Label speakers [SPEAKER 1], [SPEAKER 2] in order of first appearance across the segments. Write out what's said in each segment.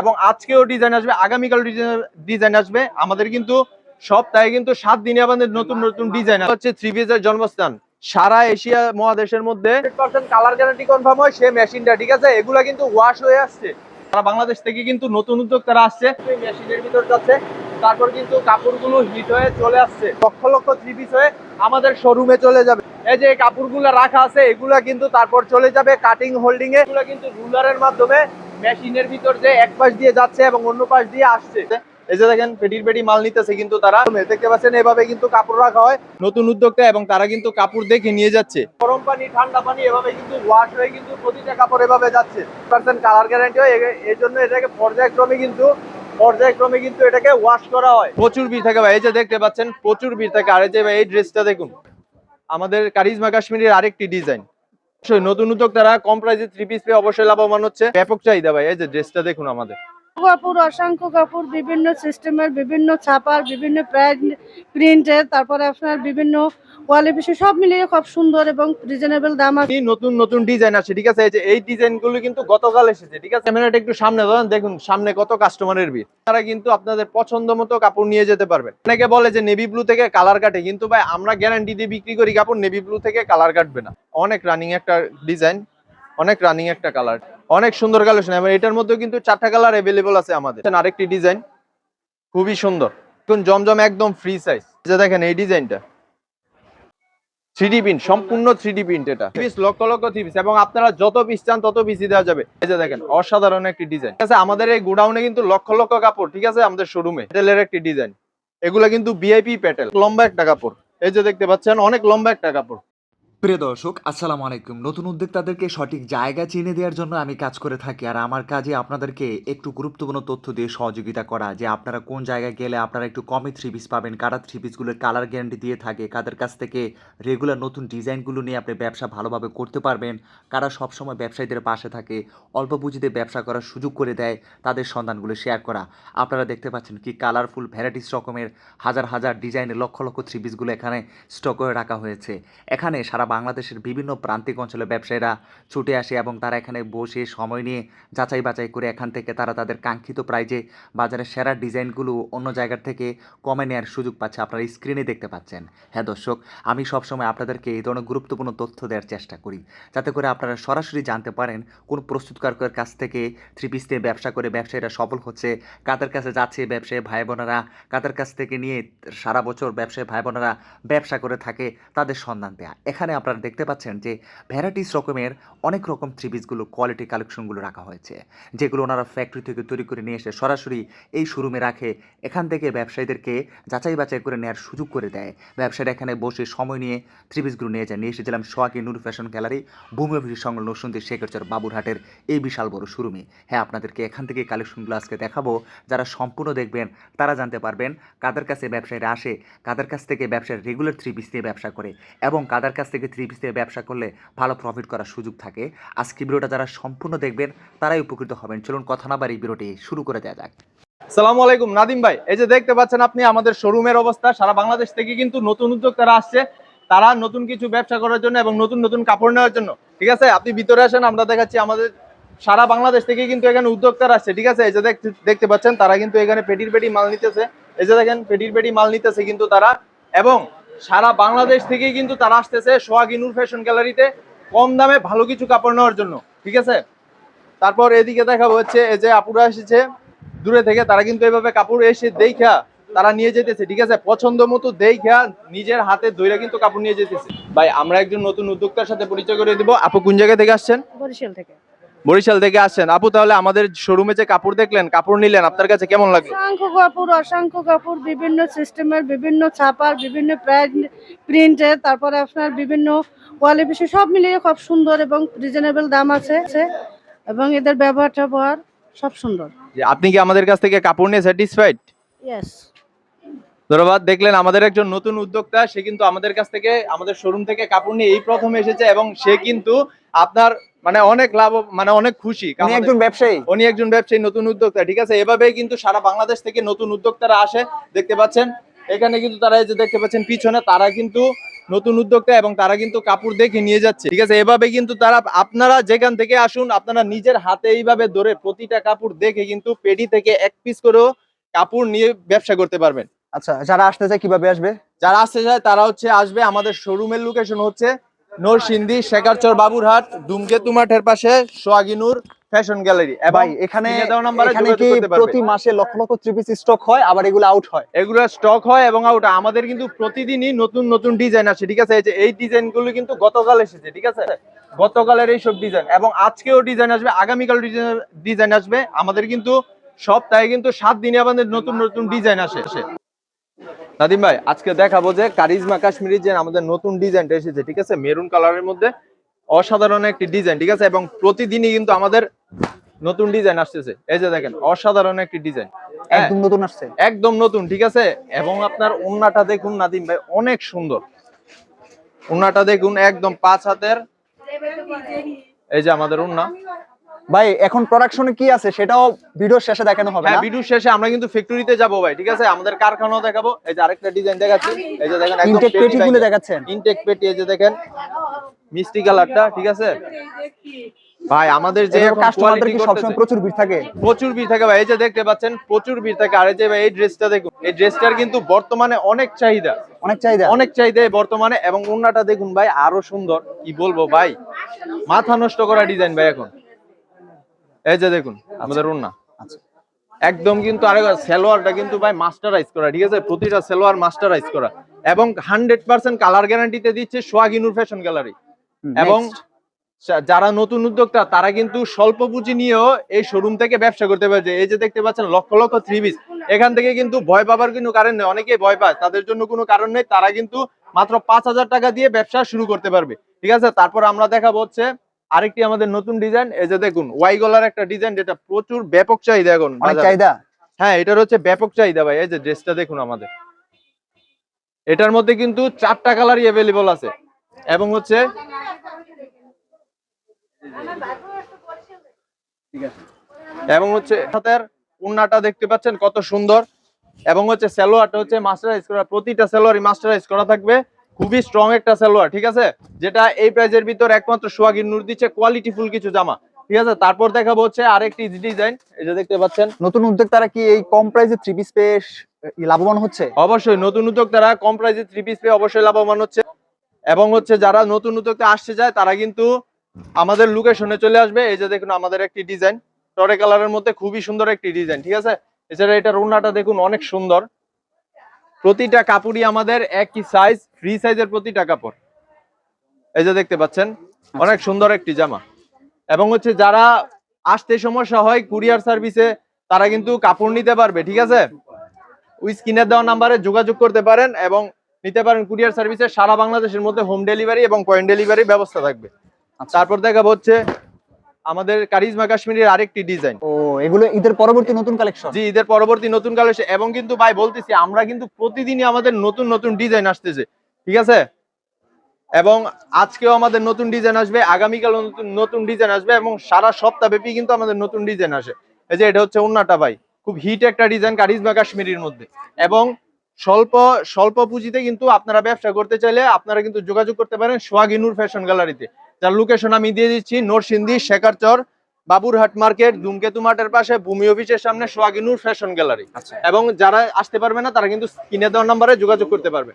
[SPEAKER 1] এবং আজকেও ডিজাইন আসবে আগামীকাল ডিজাইন আসবে। আমাদের কিন্তু সপ্তাহে কিন্তু সাত দিনে আমাদের নতুন নতুন ডিজাইন হচ্ছে থ্রি পিসের জন্মস্থান। সারা এশিয়া মহাদেশের মধ্যে কালার গ্যারান্টি কনফার্ম হয় সে মেশিনটা ঠিক আছে? এগুলা কিন্তু ওয়াশ হয়ে আসছে। সারা বাংলাদেশ থেকে কিন্তু নতুন আসছে মেশিনের ভিতর যাচ্ছে। তারপর কিন্তু কাপড়গুলো হিট হয়ে চলে আসছে। লক্ষ লক্ষ থ্রি পিস হয়ে আমাদের শোরুমে চলে যাবে। এই যে কাপড়গুলো রাখা আছে, এগুলা কিন্তু তারপর চলে যাবে কাটিং হোল্ডিং এগুলা কিন্তু রুলারের মাধ্যমে মেশিনের ভিতর যে এক পাশ দিয়ে যাচ্ছে এবং অন্য পাশ দিয়ে আসছে। এই যে দেখেন পেটির পেটি মাল নিতেছে কিন্তু তারা। দেখতে পাচ্ছেন এভাবে কিন্তু কাপড় রাখা হয়। নতুন উদ্যোক্তা এবং তারা কিন্তু কাপড় দেখে নিয়ে যাচ্ছে। গরম পানি ঠান্ডা পানি এভাবে কিন্তু ওয়াশ হয়ে কিন্তু প্রতিটা কাপড় এভাবে যাচ্ছে। পার্সেন্ট কালার গ্যারান্টি হয় এই জন্য এটাকে পর্যায়ক্রমে কিন্তু পর্যায়ক্রমে কিন্তু এটাকে ওয়াশ করা হয়। প্রচুর ভিড় থাকে ভাই এই যে দেখতে পাচ্ছেন প্রচুর ভিড় থাকে। আর এই যে ভাই এই ড্রেসটা দেখুন। আমাদের কারিজমা কাশ্মীরের আরেকটি ডিজাইন নতুন উদ্যোক্তারা কম প্রাইসে থ্রি পিস পেয়ে অবশ্যই লাভবান হচ্ছে। ব্যাপক চাহিদা ভাই, এই যে ড্রেসটা দেখুন আমাদের।
[SPEAKER 2] কাপড়, অসংখ্য কাপড়, বিভিন্ন সিস্টেমের বিভিন্ন ছাপার, বিভিন্ন প্রিন্টের, তারপরে আপনার বিভিন্ন কোয়ালিফিকেশন সব মিলিয়ে খুব সুন্দর এবং রিজনেবল দাম আছে।
[SPEAKER 1] নতুন নতুন ডিজাইন আছে ঠিক আছে? এই যে, এই ডিজাইনগুলো কিন্তু গতকাল এসেছে, ঠিক আছে? ক্যামেরাটা একটু সামনে ধরেন দেখুন, সামনে কত কাস্টমারের ভিড়। তারা কিন্তু আপনাদের পছন্দ মতো কাপড় নিয়ে যেতে পারবেন অনেকে বলে যে নেভি ব্লু থেকে কালার কাটে, কিন্তু ভাই, আমরা গ্যারান্টি দিয়ে বিক্রি করি কাপড় নেভি ব্লু থেকে কালার কাটবে না। অনেক রানিং একটা ডিজাইন অনেক রানিং একটা কালার অনেক সুন্দর কালেকশন, এবং এটার মধ্যে কিন্তু চারটা কালার অ্যাভেলেবল আছে আমাদের। আরেকটি ডিজাইন, খুবই সুন্দর। জমজম, একদম ফ্রি সাইজ যে দেখেন এই ডিজাইনটা। থ্রি প্রিন্ট সম্পূর্ণ থ্রি প্রিন্ট এটা। পিস লক্ষ লক্ষ থ্রি পিস এবং আপনারা যত পিস চান, তত পিসই দেওয়া যাবে। এই যে দেখেন, অসাধারণ একটি ডিজাইন। ঠিক আছে, আমাদের এই গোডাউনে কিন্তু লক্ষ লক্ষ কাপড়, ঠিক আছে, আমাদের শোরুমে প্যাটেলের একটি ডিজাইন। এগুলা কিন্তু ভিআইপি প্যাটেল লম্বা একটা কাপড়। এই যে দেখতে পাচ্ছেন, অনেক লম্বা একটা কাপড়।
[SPEAKER 3] প্রিয় দর্শক, আসসালামু আলাইকুম। নতুন উদ্যোক্তাদেরকে সঠিক জায়গা চিনে দেওয়ার জন্য আমি কাজ করে থাকি আর আমার কাজে আপনাদেরকে একটু গুরুত্বপূর্ণ তথ্য দিয়ে সহযোগিতা করা, যে আপনারা কোন জায়গায় গেলে আপনারা একটু কমে থ্রি পিস পাবেন, কারা থ্রি পিসগুলোর কালার গ্যারান্টি দিয়ে থাকে, কাদের কাছ থেকে রেগুলার নতুন ডিজাইনগুলো নিয়ে আপনি ব্যবসা ভালোভাবে করতে পারবেন, কারা সবসময় ব্যবসায়ীদের পাশে থাকে, অল্প পুঁজিতে ব্যবসা করার সুযোগ করে দেয়, তাদের সন্ধানগুলো শেয়ার করা। আপনারা দেখতে পাচ্ছেন কি কালারফুল ভ্যারাইটিস রকমের হাজার হাজার ডিজাইনের লক্ষ লক্ষ থ্রি পিসগুলো এখানে স্টক করে রাখা হয়েছে। এখানে সারা বাংলাদেশের বিভিন্ন প্রান্তিক অঞ্চলের ব্যবসায়ীরা ছুটে আসে এবং তারা এখানে বসে সময় নিয়ে যাচাই বাছাই করে এখান থেকে তারা তাদের কাঙ্ক্ষিত প্রাইজে বাজারের সেরা ডিজাইনগুলো অন্য জায়গার থেকে কমে নেওয়ার সুযোগ পাচ্ছে। আপনারা স্ক্রিনে দেখতে পাচ্ছেন। হ্যাঁ দর্শক, আমি সবসময় আপনাদেরকে এই ধরনের গুরুত্বপূর্ণ তথ্য দেওয়ার চেষ্টা করি। যাতে করে আপনারা সরাসরি জানতে পারেন কোন প্রস্তুতকারকের কাছ থেকে থ্রি পিস দিয়ে ব্যবসা করে ব্যবসায়ীরা সফল হচ্ছে, কাদের কাছে যাচ্ছে ব্যবসায়ী ভাই বোনেরা কাদের কাছ থেকে নিয়ে সারা বছর ব্যবসায়ী ভাই বোনেরা ব্যবসা করে থাকে, তাদের সন্ধান দেয়া। এখানে আপনারা দেখতে পাচ্ছেন যে ভ্যারাইটিস রকমের অনেক রকম থ্রি পিসগুলো কোয়ালিটি কালেকশনগুলো রাখা হয়েছে, যেগুলো ওনারা ফ্যাক্টরি থেকে তৈরি করে নিয়ে এসে সরাসরি এই শোরুমে রাখে। এখান থেকে ব্যবসায়ীদেরকে যাচাই বাছাই করে নেওয়ার সুযোগ করে দেয়। ব্যবসায়ীরা এখানে বসে সময় নিয়ে থ্রি পিসগুলো নিয়ে যায়। নিয়ে এসেছিলাম সোয়াকি নূর ফ্যাশন গ্যালারি, ভূমি অফিস সংলগ্ন নরসুন্দি শেখরচর বাবুরহাটের এই বিশাল বড় শোরুমে হ্যাঁ আপনাদেরকে এখান থেকে কালেকশনগুলো আজকে দেখাবো। যারা সম্পূর্ণ দেখবেন, তারা জানতে পারবেন কাদের কাছে ব্যবসায়ীরা আসে, কাদের কাছ থেকে ব্যবসার রেগুলার থ্রি পিস দিয়ে ব্যবসা করে এবং কাদের কাছ থেকে থ্রি পিস দিয়ে ব্যবসা করলে ভালো প্রফিট করার সুযোগ থাকে। আজকে ভিডিওটা যারা সম্পূর্ণ দেখবেন, তারাই উপকৃত হবেন। চলুন কথা না বাড়ি ভিডিওটি শুরু করে দেওয়া যাক।
[SPEAKER 1] সালামু আলাইকুম, নাদিম ভাই। এই যে দেখতে পাচ্ছেন আপনি, আমাদের শোরুমের অবস্থা। সারা বাংলাদেশ থেকে কিন্তু নতুন উদ্যোক্তারা আসছে। তারা নতুন কিছু ব্যবসা করার জন্য এবং নতুন নতুন কাপড় নেওয়ার জন্য। ঠিক আছে? আপনি ভিতরে আসেন, আমরা দেখাচ্ছি আমাদের সারা বাংলাদেশ থেকে কিন্তু এখানে উদ্যোক্তারা আসছে। ঠিক আছে? এই যে দেখতে পাচ্ছেন, তারা কিন্তু এখানে পেটির পেটি মাল নিতেছে। এই যে দেখেন, পেটির পেটি মাল নিতেছে কিন্তু তারা। এবং সারা বাংলাদেশ থেকে কিন্তু তারা আসতেছে সোহাগী নূর ফ্যাশন গ্যালারিতে কম দামে ভালো কিছু কাপড় নেওয়ার জন্য, ঠিক আছে? তারপর এদিকে দেখাবো হচ্ছে, এই যে আপুরা এসেছে, দূরে থেকে তারা কিন্তু এভাবে কাপড় এসে দেখা তারা নিয়ে যেতেছে ঠিক আছে? পছন্দ মতো দেখা নিজের হাতে ধইরা কিন্তু কাপড় নিয়ে যেতেছে ভাই, আমরা একজন নতুন উদ্যোক্তার সাথে পরিচয় করে দিব। আপু কোন জায়গা থেকে আসছেন?
[SPEAKER 2] বরিশাল থেকে।
[SPEAKER 1] বরিশাল থেকে আসছেন। আপু তাহলে আমাদের শোরুমে যে কাপড় দেখলেন কাপড় নিলেন আপনার কাছে কেমন লাগল?
[SPEAKER 2] অসংখ্য কাপড় অসংখ্য কাপড় বিভিন্ন সিস্টেমের বিভিন্ন ছাপার বিভিন্ন প্রিন্টের তারপরে আপনার বিভিন্ন কোয়ালিফিকেশন সব মিলিয়ে খুব সুন্দর এবং রিজনেবল দাম আছে। এবং এদের ব্যবহার ট্যাবহার সব সুন্দর।
[SPEAKER 1] যে আপনি কি আমাদের কাছ থেকে কাপড় নিয়ে স্যাটিসফাইড
[SPEAKER 2] ইয়েস
[SPEAKER 1] ধন্যবাদ। দেখলেন আমাদের একজন নতুন উদ্যোক্তা সে কিন্তু আমাদের কাছ থেকে আমাদের শোরুম থেকে কাপড় নিয়ে এই প্রথম এসেছে এবং সে কিন্তু আপনার মানে অনেক লাভ মানে অনেক খুশি।
[SPEAKER 4] উনি একজন ব্যবসায়ী।
[SPEAKER 1] উনি একজন ব্যবসায়ী নতুন উদ্যোক্তা ঠিক আছে? এভাবেই কিন্তু সারা বাংলাদেশ থেকে নতুন উদ্যোক্তারা আসে দেখতে পাচ্ছেন? এখানে কিন্তু তারা এই যে দেখতে পাচ্ছেন পিছনে তারা কিন্তু নতুন উদ্যোক্তা এবং তারা কিন্তু কাপড় দেখে নিয়ে যাচ্ছে ঠিক আছে? এভাবে কিন্তু তারা আপনারা যেখান থেকে আসুন আপনারা নিজের হাতে এইভাবে ধরে প্রতিটা কাপড় দেখে কিন্তু পেডি থেকে এক পিস করেও কাপড় নিয়ে ব্যবসা করতে পারবেন।
[SPEAKER 4] আচ্ছা যারা আসতে চায় কীভাবে আসবে?
[SPEAKER 1] যারা আসতে চায় তারা হচ্ছে আসবে আমাদের শোরুমের লোকেশন হচ্ছে নরসিংদী শেখারচর বাবুরহাট ধুমকেতু মাঠের পাশে সোয়াগিনুর ফ্যাশন গ্যালারি।
[SPEAKER 4] ভাই এখানে এখানে কি প্রতি মাসে লক্ষ লক্ষ থ্রি পিস স্টক হয় আবার এগুলো আউট হয়?
[SPEAKER 1] এগুলো স্টক হয় এবং আউট আমাদের কিন্তু প্রতিদিনই নতুন নতুন ডিজাইন আসে ঠিক আছে? এই যে এই ডিজাইনগুলো কিন্তু গতকাল এসেছে ঠিক আছে? গতকালের এইসব ডিজাইন এবং আজকেও ডিজাইন আসবে আগামীকাল ডিজাইন আসবে। আমাদের কিন্তু সপ্তাহে কিন্তু সাত দিনে আমাদের নতুন নতুন ডিজাইন আসে। নাদিম ভাই আজকে দেখাবো যে কারিজমা কাশ্মীরি যে আমাদের নতুন ডিজাইনটা এসেছে ঠিক আছে? মেরুন কালারের মধ্যে অসাধারণ একটি ডিজাইন ঠিক আছে? এবং প্রতিদিনই কিন্তু আমাদের নতুন ডিজাইন আসতেছে। এই যে দেখেন অসাধারণ একটি ডিজাইন।
[SPEAKER 4] একদম নতুন আসছে।
[SPEAKER 1] একদম নতুন ঠিক আছে? এবং আপনার ওন্নাটা দেখুন নাদিম ভাই অনেক সুন্দর। ওন্নাটা দেখুন একদম পাঁচ হাতের। এই যে আমাদের ওন্না।
[SPEAKER 4] ভাই এখন প্রোডাকশনে কি আছে সেটাও ভিডিও শেষে দেখানো হবে
[SPEAKER 1] হ্যাঁ
[SPEAKER 4] না?
[SPEAKER 1] ভিডিও শেষে আমরা কিন্তু ফ্যাক্টরিতে যাব ভাই ঠিক আছে? আমাদের কারখানাও দেখাবো। এই যে আরেকটা ডিজাইন দেখাচ্ছি। এই যে দেখেন একদম
[SPEAKER 4] ইনটেক পেটি গুলো দেখাচ্ছেন?
[SPEAKER 1] ইনটেক পেটি এই যে দেখেন মিষ্টি কালারটা ঠিক আছে? ভাই আমাদের যে
[SPEAKER 4] কাস্টমারদের কি সবসময় প্রচুর ভিড় থাকে।
[SPEAKER 1] প্রচুর ভিড় থাকে ভাই এই যে দেখতে পাচ্ছেন প্রচুর ভিড় থাকে। আর এই যে ভাই এই ড্রেসটা দেখুন এই ড্রেসটার কিন্তু বর্তমানে অনেক চাহিদা।
[SPEAKER 4] অনেক চাহিদা।
[SPEAKER 1] অনেক চাহিদা বর্তমানে এবং ওন্নাটা দেখুন ভাই আরও সুন্দর। কি বলব ভাই? মাথা নষ্ট করা ডিজাইন ভাই এখন। এই যে দেখুন আমাদের ওন্না
[SPEAKER 4] আচ্ছা।
[SPEAKER 1] একদম কিন্তু আরে সেলোয়ারটা কিন্তু ভাই মাস্টারাইজ করা ঠিক আছে? প্রতিটা সেলোয়ার মাস্টারাইজ করা। এবং হান্ড্রেড পার্সেন্ট কালার গ্যারান্টিতে দিচ্ছে সোয়াগিনুর ফ্যাশন গ্যালারি এবং যারা নতুন উদ্যোক্তা তারা কিন্তু স্বল্প পুঁজি নিয়েও এই শোরুম থেকে ব্যবসা করতে পারছে এই যে দেখতে পাচ্ছেন লক্ষ লক্ষ থ্রি পিস এখান থেকে কিন্তু ভয় পাবার কোনো কারণ নেই অনেকেই ভয় পায়। তাদের জন্য কোনো কারণ নেই তারা কিন্তু মাত্র পাঁচ হাজার টাকা দিয়ে ব্যবসা শুরু করতে পারবে। ঠিক আছে? তারপর আমরা দেখাবো হচ্ছে আরেকটি আমাদের নতুন ডিজাইন এই যে দেখুন ওয়াই গলার একটা ডিজাইন যেটা প্রচুর ব্যাপক চাহিদা এখন
[SPEAKER 4] চাহিদা?
[SPEAKER 1] হ্যাঁ এটার হচ্ছে ব্যাপক চাহিদা ভাই এই যে ড্রেসটা দেখুন আমাদের। এটার মধ্যে কিন্তু চারটা কালারই অ্যাভেলেবল আছে। এবং হচ্ছে এবং হচ্ছে হাতের উন্নাটা দেখতে পাচ্ছেন কত সুন্দর। এবং হচ্ছে সালোয়ারটা হচ্ছে মাস্টারাইজ করা প্রতিটা সালোয়ারই মাস্টারাইজ করা থাকবে। খুবই স্ট্রং একটা সালোয়ার ঠিক আছে? যেটা এই প্রাইজের ভিতর একমাত্র সোয়াগির নূর দিচ্ছে কোয়ালিটি ফুল কিছু জামা ঠিক আছে? তারপর দেখাবো হচ্ছে আরেকটি ডিজাইন এই যে দেখতে পাচ্ছেন।
[SPEAKER 4] নতুন উদ্যোক্তারা কি এই কম প্রাইসে থ্রি পিস পেয়ে লাভবান হচ্ছে?
[SPEAKER 1] অবশ্যই নতুন উদ্যোক্তারা কম প্রাইসে থ্রি পিস পেয়ে অবশ্যই লাভবান হচ্ছে। এবং হচ্ছে যারা নতুন উদ্যোক্তা আসতে যায় তারা কিন্তু আমাদের লোকেশনে চলে আসবে। এই যে দেখুন আমাদের একটি ডিজাইন টরে কালারের মধ্যে খুবই সুন্দর একটি ডিজাইন ঠিক আছে? এছাড়া এটার ওড়নাটা দেখুন অনেক সুন্দর। প্রতিটা কাপড়ই আমাদের একই সাইজ ফ্রি সাইজের প্রতিটা কাপড়। এই যে দেখতে পাচ্ছেন অনেক সুন্দর একটি জামা। এবং হচ্ছে যারা আসতে সমস্যা হয় কুরিয়ার সার্ভিসে তারা কিন্তু কাপড় নিতে পারবে ঠিক আছে? ওই স্ক্রিনের দেওয়া নাম্বারে যোগাযোগ করতে পারেন এবং নিতে পারেন কুরিয়ার সার্ভিসে। সারা বাংলাদেশের মধ্যে হোম ডেলিভারি এবং পয়েন্ট ডেলিভারি ব্যবস্থা থাকবে।
[SPEAKER 4] আচ্ছা।
[SPEAKER 1] তারপর দেখাবো হচ্ছে আমাদের কারিজমা কাশ্মীরের আরেকটি ডিজাইন
[SPEAKER 4] ও এগুলো ঈদের পরবর্তী নতুন কালেকশন
[SPEAKER 1] জি ঈদের পরবর্তী নতুন কালেকশন এবং কিন্তু ভাই বলতেছি আমরা কিন্তু প্রতিদিনই আমাদের নতুন নতুন ডিজাইন আসতেছে। ঠিক আছে? এবং আজকেও আমাদের নতুন ডিজাইন আসবে আগামীকাল নতুন নতুন ডিজাইন আসবে এবং সারা সপ্তাহ ব্যাপী কিন্তু আমাদের নতুন ডিজাইন আসে। এই যে এটা হচ্ছে উন্নাটা ভাই। খুব হিট একটা ডিজাইন কারিজমা কাশ্মীরির মধ্যে। এবং স্বল্প স্বল্প পুঁজিতে কিন্তু আপনারা ব্যবসা করতে চাইলে আপনারা কিন্তু যোগাযোগ করতে পারেন সোয়াগিনুর ফ্যাশন গ্যালারিতে। যার লোকেশন আমি দিয়ে দিচ্ছি নরসিংদী শেখারচর বাবুরহাট মার্কেট ধুমকেতু মাঠের পাশে ভূমি অফিসের সামনে সোয়াগিনুর ফ্যাশন গ্যালারি।
[SPEAKER 4] আচ্ছা।
[SPEAKER 1] এবং যারা আসতে পারবে না তারা কিন্তু কিনে দেওয়ার নাম্বারে যোগাযোগ করতে পারবে।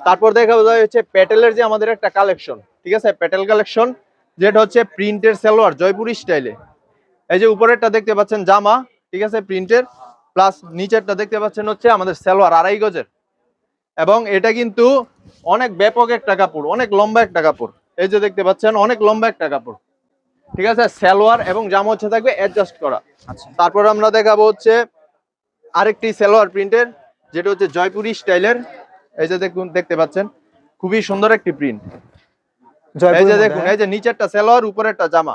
[SPEAKER 1] তারপর দেখা যায় হচ্ছে প্যাটেলের যে আমাদের একটা কালেকশন ঠিক আছে? প্যাটেল কালেকশন যেটা হচ্ছে প্রিন্টের সালোয়ার জয়পুরি স্টাইলে। এই যে উপরেরটা দেখতে পাচ্ছেন জামা ঠিক আছে? প্রিন্টের প্লাস নিচেরটা দেখতে পাচ্ছেন হচ্ছে আমাদের সালোয়ার আড়াই গজের। এবং এটা কিন্তু অনেক ব্যাপক একটা কাপড় অনেক লম্বা একটা কাপড়। এই যে দেখতে পাচ্ছেন অনেক লম্বা একটা কাপড়। ঠিক আছে? সালোয়ার এবং জামা হচ্ছে থাকবে অ্যাডজাস্ট করা।
[SPEAKER 4] আচ্ছা।
[SPEAKER 1] তারপর আমরা দেখাবো হচ্ছে আরেকটি সালোয়ার প্রিন্টের যেটা হচ্ছে জয়পুরি স্টাইলের। এই যে দেখুন দেখতে পাচ্ছেন খুবই সুন্দর একটি প্রিন্ট। এই যে দেখুন
[SPEAKER 4] হ্যাঁ?
[SPEAKER 1] এই যে নিচেরটা সালোয়ার উপরেরটা জামা।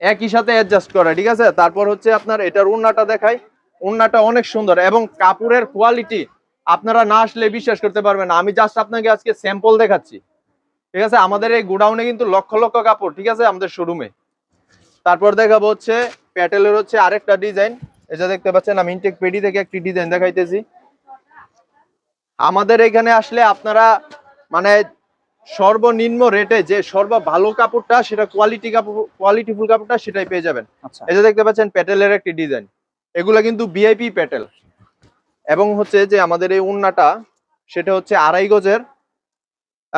[SPEAKER 1] একই সাথে অ্যাডজাস্ট করা ঠিক আছে? তারপর হচ্ছে আপনার এটার উন্নাটা দেখাই। উন্নাটা অনেক সুন্দর এবং কাপড়ের কোয়ালিটি আপনারা না আসলে বিশ্বাস করতে পারবেন আমি জাস্ট আপনাকে আজকে স্যাম্পল দেখাচ্ছি। ঠিক আছে? আমাদের এই গোডাউনে কিন্তু লক্ষ লক্ষ কাপড় ঠিক আছে? আমাদের শোরুমে তারপর দেখাবো হচ্ছে প্যাটেলের হচ্ছে আরেকটা ডিজাইন এটা দেখতে পাচ্ছেন আমি ইনটেক পেডি থেকে একটি ডিজাইন দেখাইতেছি। আমাদের এখানে আসলে আপনারা মানে সর্বনিম্ন রেটে যে সর্ব ভালো কাপড়টা সেটা কোয়ালিটি কাপড় কোয়ালিটিফুল কাপড়টা সেটাই পেয়ে যাবেন।
[SPEAKER 4] আচ্ছা।
[SPEAKER 1] এই দেখতে পাচ্ছেন প্যাটেলের একটি ডিজাইন এগুলা কিন্তু বিআইপি প্যাটেল। এবং হচ্ছে যে আমাদের এই উন্নাটা সেটা হচ্ছে আড়াই গজের।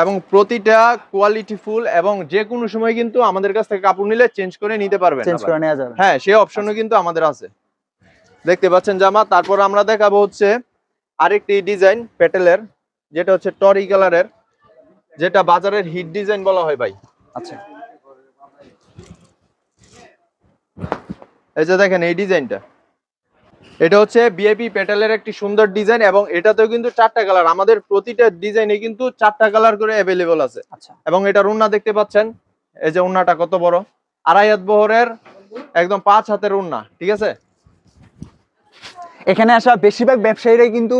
[SPEAKER 1] এবং প্রতিটা কোয়ালিটি ফুল এবং যে কোনো সময় কিন্তু আমাদের কাছ থেকে কাপড় নিলে চেঞ্জ করে নিতে পারবেন
[SPEAKER 4] চেঞ্জ। করে নেওয়া যাবে।
[SPEAKER 1] হ্যাঁ সেই অপশনও কিন্তু আমাদের আছে। দেখতে পাচ্ছেন জামা তারপর আমরা দেখাবো হচ্ছে আরেকটি ডিজাইন প্যাটেলের যেটা হচ্ছে টরি কালারের যেটা বাজারের হিট ডিজাইন বলা হয় ভাই।
[SPEAKER 4] আচ্ছা।
[SPEAKER 1] এই যে দেখেন এই ডিজাইনটা এটা হচ্ছে বিএপি প্যাটেলের একটি সুন্দর ডিজাইন এবং এটাতেও কিন্তু চারটা কালার। আমাদের প্রতিটা ডিজাইনে কিন্তু চারটা কালার করে অ্যাভেলেবল আছে।
[SPEAKER 4] আচ্ছা।
[SPEAKER 1] এবং এটার উন্না দেখতে পাচ্ছেন এই যে উন্নাটা কত বড়? আড়াই হাত বহরের একদম পাঁচ হাতের উন্না ঠিক আছে?
[SPEAKER 4] এখানে আসা বেশিরভাগ ব্যবসায়ীরাই কিন্তু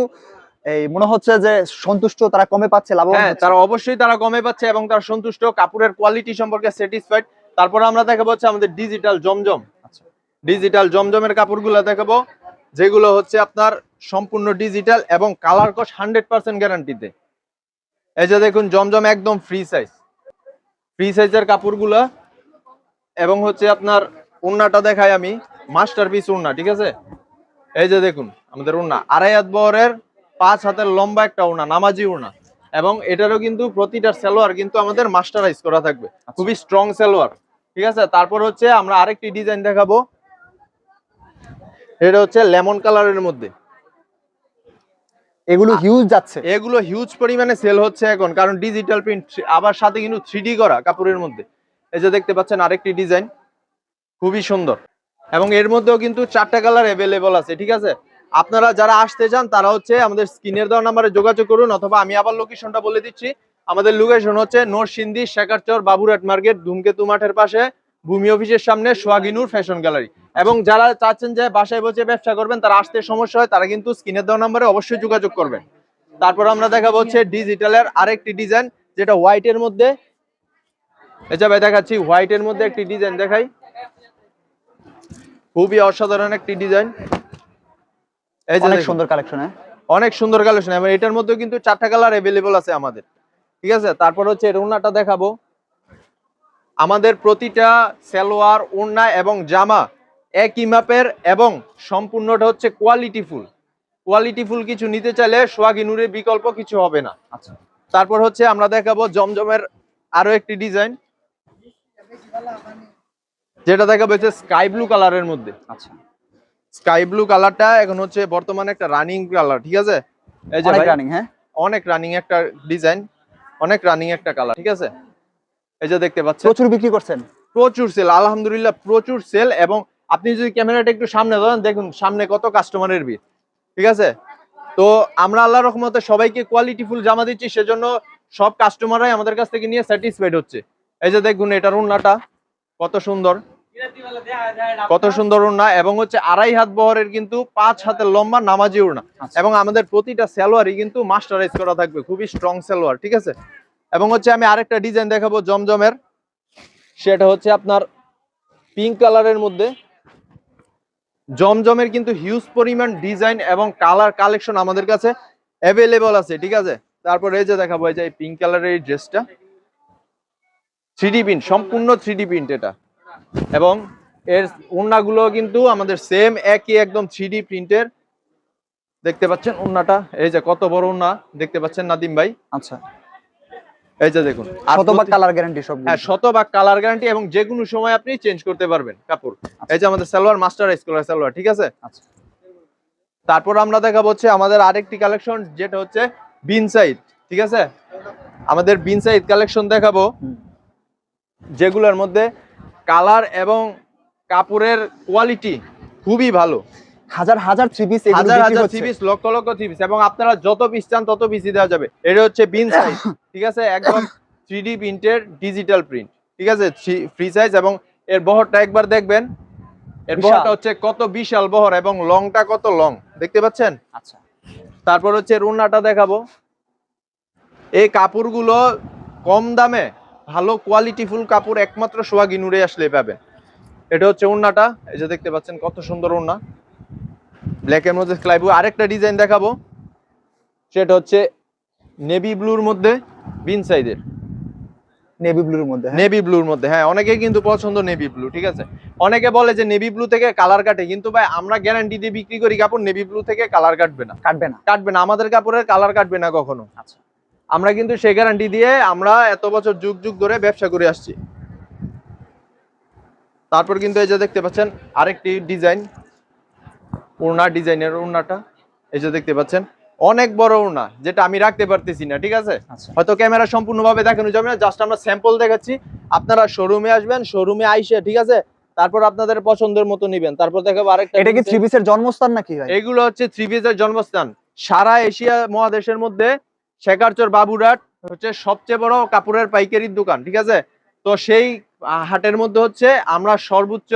[SPEAKER 4] এই মনে হচ্ছে যে সন্তুষ্ট তারা কমে পাচ্ছে লাভবান
[SPEAKER 1] হ্যাঁ তারা অবশ্যই তারা কমে পাচ্ছে এবং তারা সন্তুষ্ট কাপড়ের কোয়ালিটি সম্পর্কে স্যাটিসফাইড তারপর আমরা দেখাবো হচ্ছে আমাদের ডিজিটাল জমজম।
[SPEAKER 4] আচ্ছা।
[SPEAKER 1] ডিজিটাল জমজমের কাপড়গুলো দেখাবো। যেগুলো হচ্ছে আপনার সম্পূর্ণ ডিজিটাল এবং কালার কস হান্ড্রেড পার্সেন্ট গ্যারান্টিতে এই যে দেখুন জমজম একদম ফ্রি সাইজ ফ্রি সাইজের কাপড়গুলা এবং হচ্ছে আপনার উন্নাটা দেখাই আমি মাস্টার পিস উন্না ঠিক আছে? এই যে দেখুন আমাদের উন্না। আড়াই হাত বহরের পাঁচ হাতের লম্বা একটা উন্না নামাজি উন্না। এবং এটারও কিন্তু প্রতিটার সেলোয়ার কিন্তু আমাদের মাস্টারাইজ করা থাকবে। খুবই স্ট্রং সেলোয়ার ঠিক আছে? তারপর হচ্ছে আমরা আরেকটি ডিজাইন দেখাবো। এটা হচ্ছে লেমন কালারের মধ্যে।
[SPEAKER 4] এগুলো হিউজ যাচ্ছে।
[SPEAKER 1] এগুলো হিউজ পরিমাণে সেল হচ্ছে এখন কারণ ডিজিটাল প্রিন্ট আবার সাথে কিন্তু থ্রি করা কাপড়ের মধ্যে। এই যে দেখতে পাচ্ছেন আরেকটি ডিজাইন খুবই সুন্দর। এবং এর মধ্যেও কিন্তু চারটা কালার অ্যাভেলেবল আছে ঠিক আছে? আপনারা যারা আসতে চান তারা হচ্ছে আমাদের স্ক্রিনের দেওয়া নাম্বারে যোগাযোগ করুন অথবা আমি আবার লোকেশনটা বলে দিচ্ছি। আমাদের লোকেশন হচ্ছে নরসিন্দি শেখারচর বাবুরাট মার্কেট ধূমকেতু মাঠের পাশে। ভূমি অফিসের সামনে সোয়াগিনুর ফ্যাশন গ্যালারি। এবং যারা চাচ্ছেন যে বাসায় বসে ব্যবসা করবেন তারা আসতে সমস্যা হয় তারা কিন্তু স্ক্রিনের দেওয়া নাম্বারে অবশ্যই যোগাযোগ করবেন। তারপর আমরা দেখাবো হচ্ছে ডিজিটালের আরেকটি ডিজাইন যেটা হোয়াইটের মধ্যে। এটা ভাই দেখাচ্ছি হোয়াইটের মধ্যে একটি ডিজাইন দেখাই। খুবই অসাধারণ একটি ডিজাইন। এই যে
[SPEAKER 4] অনেক সুন্দর কালেকশন হ্যাঁ?
[SPEAKER 1] অনেক সুন্দর কালেকশন এবং এটার মধ্যে কিন্তু চারটা কালার অ্যাভেলেবল আছে আমাদের। ঠিক আছে? তারপর হচ্ছে এর ওড়নাটা দেখাবো। আমাদের প্রতিটা সালোয়ার ওড়না এবং জামা একই মাপের এবং সম্পূর্ণটা হচ্ছে কোয়ালিটি ফুল কোয়ালিটি ফুল কিছু নিতে চাইলে সোয়াগি নূরের বিকল্প কিছু হবে না।
[SPEAKER 4] আচ্ছা।
[SPEAKER 1] তারপর হচ্ছে আমরা দেখাবো জমজমের আরও একটি ডিজাইন যেটা দেখাবো হচ্ছে স্কাই ব্লু কালারের মধ্যে।
[SPEAKER 4] আচ্ছা।
[SPEAKER 1] স্কাই ব্লু কালারটা এখন হচ্ছে বর্তমানে একটা রানিং কালার ঠিক আছে? এই যে
[SPEAKER 4] রানিং হ্যাঁ?
[SPEAKER 1] অনেক রানিং একটা ডিজাইন অনেক রানিং একটা কালার ঠিক আছে? এই যে দেখতে পাচ্ছেন।
[SPEAKER 4] প্রচুর বিক্রি করছেন।
[SPEAKER 1] প্রচুর সেল আলহামদুলিল্লাহ প্রচুর সেল এবং আপনি যদি ক্যামেরাটা একটু সামনে ধরেন দেখুন সামনে কত কাস্টমারের ভিড়। ঠিক আছে? তো আমরা আল্লাহ রহমতে সবাইকে কোয়ালিটি ফুল জামা দিচ্ছি সেজন্য সব কাস্টমাররাই আমাদের কাছ থেকে নিয়ে স্যাটিসফাইড হচ্ছে। এই যে দেখুন এটার উন্নাটা কত সুন্দর। কত সুন্দর উন্না এবং হচ্ছে আড়াই হাত বহরের কিন্তু পাঁচ হাতের লম্বা নামাজি উড়না।
[SPEAKER 4] আচ্ছা।
[SPEAKER 1] এবং আমাদের প্রতিটা সালোয়ারই কিন্তু মাস্টারাইজ করা থাকবে খুবই স্ট্রং সালোয়ার ঠিক আছে? এবং হচ্ছে আমি আরেকটা ডিজাইন দেখাবো জমজমের। সেটা হচ্ছে আপনার পিঙ্ক কালারের মধ্যে। জমজমের কিন্তু হিউজ পরিমাণ ডিজাইন এবং কালার কালেকশন আমাদের কাছে অ্যাভেলেবল আছে, ঠিক আছে? তারপর এই যে দেখাবো, এই যে পিঙ্ক কালারের এই ড্রেসটা থ্রি প্রিন্ট সম্পূর্ণ থ্রি প্রিন্ট এটা। এবং এর ওড়নাগুলো কিন্তু আমাদের সেম একই একদম থ্রি প্রিন্টের দেখতে পাচ্ছেন ওড়নাটা? এই যে কত বড় ওড়না, দেখতে পাচ্ছেন নাদিম ভাই?
[SPEAKER 4] আচ্ছা।
[SPEAKER 1] এই যে দেখুন
[SPEAKER 4] শতভাগ কালার গ্যারান্টি সব
[SPEAKER 1] হ্যাঁ শতভাগ কালার গ্যারান্টি এবং যে কোনো সময় আপনি চেঞ্জ করতে পারবেন কাপড়। এই যে আমাদের সালোয়ার মাস্টারাইজ করা সালোয়ার ঠিক আছে?
[SPEAKER 4] আচ্ছা।
[SPEAKER 1] তারপর আমরা দেখাবো হচ্ছে আমাদের আরেকটি কালেকশন যেটা হচ্ছে বিন সাইড ঠিক আছে? আমাদের বিন সাইড কালেকশন দেখাবো যেগুলোর মধ্যে কালার এবং কাপড়ের কোয়ালিটি খুবই ভালো।
[SPEAKER 4] হাজার হাজার থ্রি পিস
[SPEAKER 1] হাজার হাজার থ্রি পিস লক্ষ লক্ষ থ্রি পিস এবং আপনারা যত পিস চান তত পিসই দেওয়া যাবে। এটা হচ্ছে বিন সাইজ ঠিক আছে? একদম থ্রি ডি প্রিন্টের ডিজিটাল প্রিন্ট ঠিক আছে? ফ্রি সাইজ এবং এর বহরটা একবার দেখবেন। এর বহরটা হচ্ছে কত বিশাল বহর এবং লংটা কত লং দেখতে পাচ্ছেন?
[SPEAKER 4] আচ্ছা।
[SPEAKER 1] তারপর হচ্ছে রুনাটা দেখাবো। এই কাপড়গুলো কম দামে ভালো কোয়ালিটিফুল কাপড় একমাত্র সোয়াগি নুরে আসলে পাবেন এটা হচ্ছে উন্নাটা এই যে দেখতে পাচ্ছেন কত সুন্দর উন্না ব্ল্যাকের মধ্যে ক্লাইবু আরেকটা ডিজাইন দেখাবো। সেটা হচ্ছে নেভি ব্লুর মধ্যে বিন সাইজের
[SPEAKER 4] নেভি ব্লুর মধ্যে হ্যাঁ?
[SPEAKER 1] নেভি ব্লুর মধ্যে হ্যাঁ অনেকে কিন্তু পছন্দ নেভি ব্লু ঠিক আছে? অনেকে বলে যে নেভি ব্লু থেকে কালার কাটে কিন্তু ভাই আমরা গ্যারান্টি দিয়ে বিক্রি করি কাপড় নেভি ব্লু থেকে কালার কাটবে না।
[SPEAKER 4] কাটবে না।
[SPEAKER 1] কাটবে না আমাদের কাপড়ের কালার কাটবে না কখনো।
[SPEAKER 4] আচ্ছা।
[SPEAKER 1] আমরা কিন্তু সে গ্যারান্টি দিয়ে আমরা এত বছর যুগ যুগ ধরে ব্যবসা করে আসছি। তারপর কিন্তু এই যে দেখতে পাচ্ছেন আরেকটি ডিজাইন ওড়না ডিজাইনের ওড়নাটা এই যে দেখতে পাচ্ছেন অনেক বড় ওড়না যেটা আমি রাখতে পারতেছি না ঠিক আছে?
[SPEAKER 4] আচ্ছা।
[SPEAKER 1] হয়তো ক্যামেরা সম্পূর্ণভাবে দেখানো যাবে না জাস্ট আমরা স্যাম্পল দেখাচ্ছি। আপনারা শোরুমে আসবেন শোরুমে আইসে ঠিক আছে? তারপর আপনাদের পছন্দের মতো নিবেন তারপর দেখাবো আরেকটা
[SPEAKER 4] এটা কি থ্রি। পিসের জন্মস্থান নাকি ভাই?
[SPEAKER 1] এগুলো হচ্ছে থ্রি পিসের জন্মস্থান। সারা এশিয়া মহাদেশের মধ্যে শেখারচর বাবুরহাট হচ্ছে সবচেয়ে বড় কাপড়ের পাইকারির দোকান ঠিক আছে? তো সেই হাটের মধ্যে হচ্ছে আমরা সর্বোচ্চ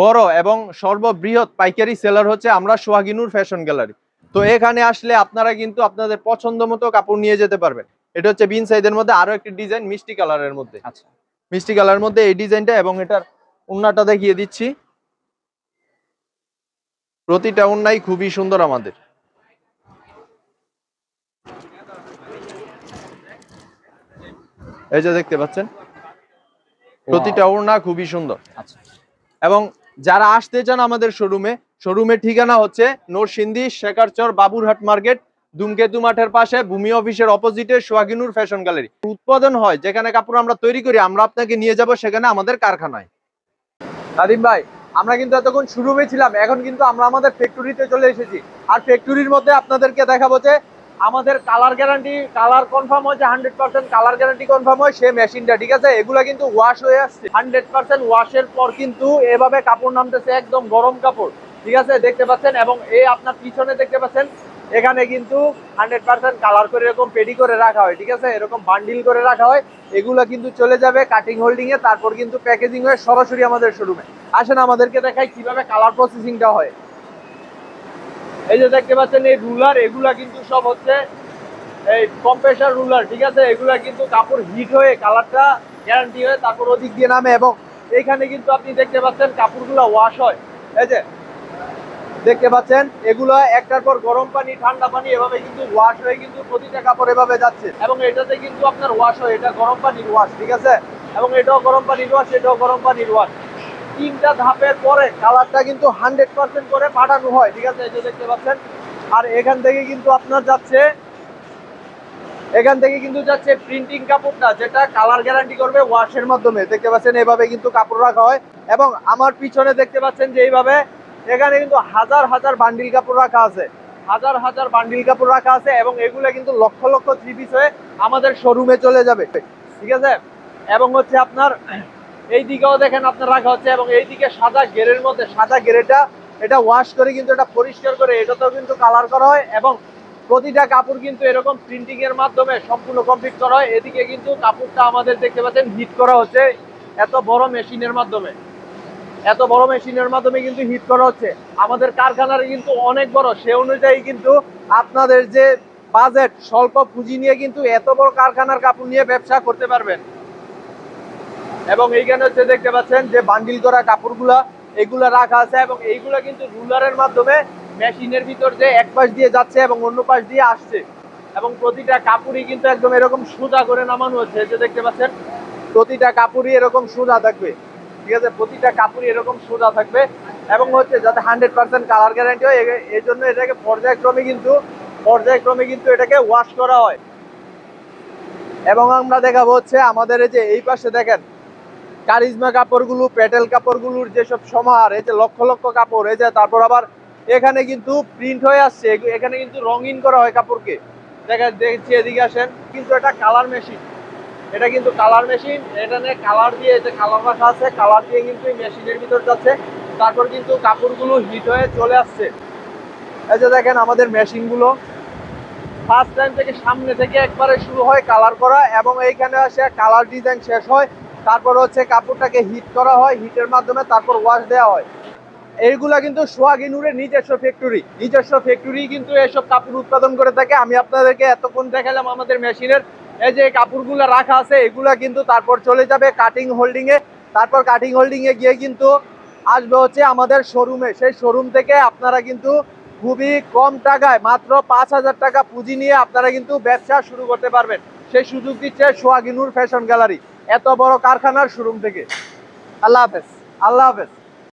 [SPEAKER 1] বড় এবং সর্ববৃহৎ পাইকারি সেলার হচ্ছে আমরা সোহাগিনুর ফ্যাশন গ্যালারি তো এখানে আসলে আপনারা কিন্তু আপনাদের পছন্দ মতো কাপড় নিয়ে যেতে পারবেন। এটা হচ্ছে বিন সাইজের মধ্যে আরও একটি ডিজাইন মিষ্টি কালারের মধ্যে।
[SPEAKER 4] আচ্ছা।
[SPEAKER 1] মিষ্টি কালারের মধ্যে এই ডিজাইনটা এবং এটার উন্নাটা দেখিয়ে দিচ্ছি। প্রতিটা উন্নাই খুবই সুন্দর আমাদের। এই যে দেখতে পাচ্ছেন? প্রতিটা ওড়না খুবই সুন্দর।
[SPEAKER 4] আচ্ছা।
[SPEAKER 1] এবং যারা আসতে চান আমাদের শোরুমে শোরুমের ঠিকানা হচ্ছে নরসিংদী শেখারচর বাবুরহাট মার্কেট ধূমকেতু মাঠের পাশে, ভূমি অফিসের অপোজিটে সোহাগিনুর ফ্যাশন গ্যালারি উৎপাদন হয়, যেখানে কাপড় আমরা তৈরি করি, আমরা আপনাকে নিয়ে যাব সেখানে আমাদের কারখানায়। নাদিম ভাই, আমরা কিন্তু এতক্ষণ শোরুমে ছিলাম, এখন কিন্তু আমরা আমাদের ফ্যাক্টরিতে চলে এসেছি। আর ফ্যাক্টরির মধ্যে আপনাদেরকে দেখাবো যে আমাদের কালার গ্যারান্টি কালার কনফার্ম হয় যে hundred percent colour guarantee confirm হয় সে মেশিনটা ঠিক আছে? এগুলা কিন্তু ওয়াশ হয়ে আসছে। হান্ড্রেড পার্সেন্ট ওয়াশের পর কিন্তু এভাবে কাপড় নামতেছে, একদম গরম কাপড়, ঠিক আছে? দেখতে পাচ্ছেন? এবং এই আপনার পিছনে দেখতে পাচ্ছেন, এখানে কিন্তু হান্ড্রেড পার্সেন্ট কালার করে এরকম পেডি করে রাখা হয়, ঠিক আছে? এরকম বান্ডিল করে রাখা হয়। এগুলো কিন্তু চলে যাবে কাটিং হোল্ডিং এ, তারপর কিন্তু প্যাকেজিং হয়ে সরাসরি আমাদের শোরুমে আসেন আমাদেরকে দেখায় কীভাবে কালার প্রসেসিংটা হয়। এই যে দেখতে পাচ্ছেন, এই রুলার, এগুলা কিন্তু সব হচ্ছে এই কম্প্রেসার রুলার, ঠিক আছে? এগুলা কিন্তু কাপড় হিট হয়ে, কালারটা গ্যারান্টি হয়ে তারপর ওদিক দিয়ে নামে এবং এইখানে কিন্তু আপনি দেখতে পাচ্ছেন কাপড়গুলো ওয়াশ হয়। এই যে দেখতে পাচ্ছেন, এগুলো একটার পর গরম পানি, ঠান্ডা পানি এভাবে কিন্তু ওয়াশ হয়ে কিন্তু প্রতিটা কাপড় এভাবে যাচ্ছে। এবং এটাতে কিন্তু আপনার ওয়াশ হয়, এটা গরম পানির ওয়াশ ঠিক আছে? এবং এটাও গরম পানির ওয়াশ এটাও গরম পানির ওয়াশ তিনটা ধাপের পরে কালারটা কিন্তু হান্ড্রেড পার্সেন্ট করে পাঠানো হয়, ঠিক আছে? এই যে দেখতে পাচ্ছেন। আর এখান থেকে কিন্তু আপনার যাচ্ছে, এখান থেকে কিন্তু যাচ্ছে প্রিন্টিং কাপড়টা, যেটা কালার গ্যারান্টি করবে ওয়াশের মাধ্যমে। দেখতে পাচ্ছেন, এভাবে কিন্তু কাপড় রাখা হয়। এবং আমার পিছনে দেখতে পাচ্ছেন যে এইভাবে, এখানে কিন্তু হাজার হাজার বান্ডিল কাপড় রাখা আছে। হাজার হাজার বান্ডিল কাপড় রাখা আছে এবং এগুলো কিন্তু লক্ষ লক্ষ থ্রি পিস হয়ে আমাদের শোরুমে চলে যাবে, ঠিক আছে? এবং হচ্ছে আপনার এই দিকেও দেখেন আপনার রাখা হচ্ছে এবং এই দিকে সাদা গেরের মধ্যে, সাদা গেরেটা, এটা ওয়াশ করে কিন্তু এটা পরিষ্কার করে এটাতেও কিন্তু কালার করা হয় এবং প্রতিটা কাপড় কিন্তু এরকম প্রিন্টিং এর মাধ্যমে সম্পূর্ণ কমপ্লিট করা হয়। এদিকে কিন্তু কাপড়টা আমাদের দেখতে পাচ্ছেন হিট করা হচ্ছে, এত বড় মেশিনের মাধ্যমে। এত বড় মেশিনের মাধ্যমে কিন্তু হিট করা হচ্ছে। আমাদের কারখানার কিন্তু অনেক বড়, সে অনুযায়ী কিন্তু আপনাদের যে বাজেট স্বল্প পুঁজি নিয়ে কিন্তু এত বড় কারখানার কাপড় নিয়ে ব্যবসা করতে পারবেন। এবং এইখানে হচ্ছে দেখতে পাচ্ছেন যে বান্ডিল করা কাপড়গুলা, এগুলা রাখা আছে এবং এইগুলা কিন্তু রুলারের মাধ্যমে মেশিনের ভিতর যে এক পাশ দিয়ে যাচ্ছে এবং অন্য পাশ দিয়ে আসছে। এবং প্রতিটা কাপড়ই কিন্তু একদম এরকম সোজা করে নামানো হচ্ছে যে দেখতে পাচ্ছেন? প্রতিটা কাপড়ই এরকম সোজা থাকবে। ঠিক আছে? প্রতিটা কাপড়ই এরকম সোজা থাকবে এবং হচ্ছে যাতে হান্ড্রেড পার্সেন্ট কালার গ্যারান্টি হয় এই জন্য এটাকে পর্যায়ক্রমে কিন্তু পর্যায়ক্রমে কিন্তু এটাকে ওয়াশ করা হয়। এবং আমরা দেখাবো হচ্ছে আমাদের এই যে এই পাশে দেখেন কারিজমা কাপড়গুলো পেটেল কাপড়গুলোর যেসব সমাহার, এই যে লক্ষ লক্ষ কাপড়, এই যে তারপর আবার এখানে কিন্তু প্রিন্ট হয়ে আসছে এখানে কিন্তু রঙিন করা হয় কাপড়কে। দেখা দেখছি এদিকে আসেন, কিন্তু এটা কালার মেশিন এটা কিন্তু কালার মেশিন এটা নিয়ে কালার দিয়ে যে কালার রাখা আছে কালার দিয়ে কিন্তু মেশিনের ভিতর যাচ্ছে। তারপর কিন্তু কাপড়গুলো হিট হয়ে চলে আসছে। এই যে দেখেন আমাদের মেশিনগুলো ফার্স্ট টাইম থেকে সামনে থেকে একবারে শুরু হয় কালার করা, এবং এইখানে আসে কালার ডিজাইন শেষ হয়। তারপর হচ্ছে কাপড়টাকে হিট করা হয় হিটের মাধ্যমে তারপর ওয়াশ দেওয়া হয়। এইগুলা কিন্তু সোয়াগিনুরের নিজস্ব ফ্যাক্টরি নিজস্ব ফ্যাক্টরি কিন্তু এসব কাপড় উৎপাদন করে থাকে। আমি আপনাদেরকে এতক্ষণ দেখালাম আমাদের মেশিনের। এই যে কাপড়গুলো রাখা আছে, এগুলা কিন্তু তারপর চলে যাবে কাটিং হোল্ডিং এ। তারপর কাটিং হোল্ডিং এ গিয়ে কিন্তু আসবে হচ্ছে আমাদের শোরুমে সেই শোরুম থেকে আপনারা কিন্তু খুবই কম টাকায় মাত্র পাঁচ হাজার টাকা পুঁজি নিয়ে আপনারা কিন্তু ব্যবসা শুরু করতে পারবেন। সেই সুযোগ দিচ্ছে সোহাগিনুর ফ্যাশন গ্যালারি। এত বড় কারখানার শোরুম থেকে।
[SPEAKER 4] আল্লাহ হাফেজ
[SPEAKER 1] আল্লাহ হাফেজ।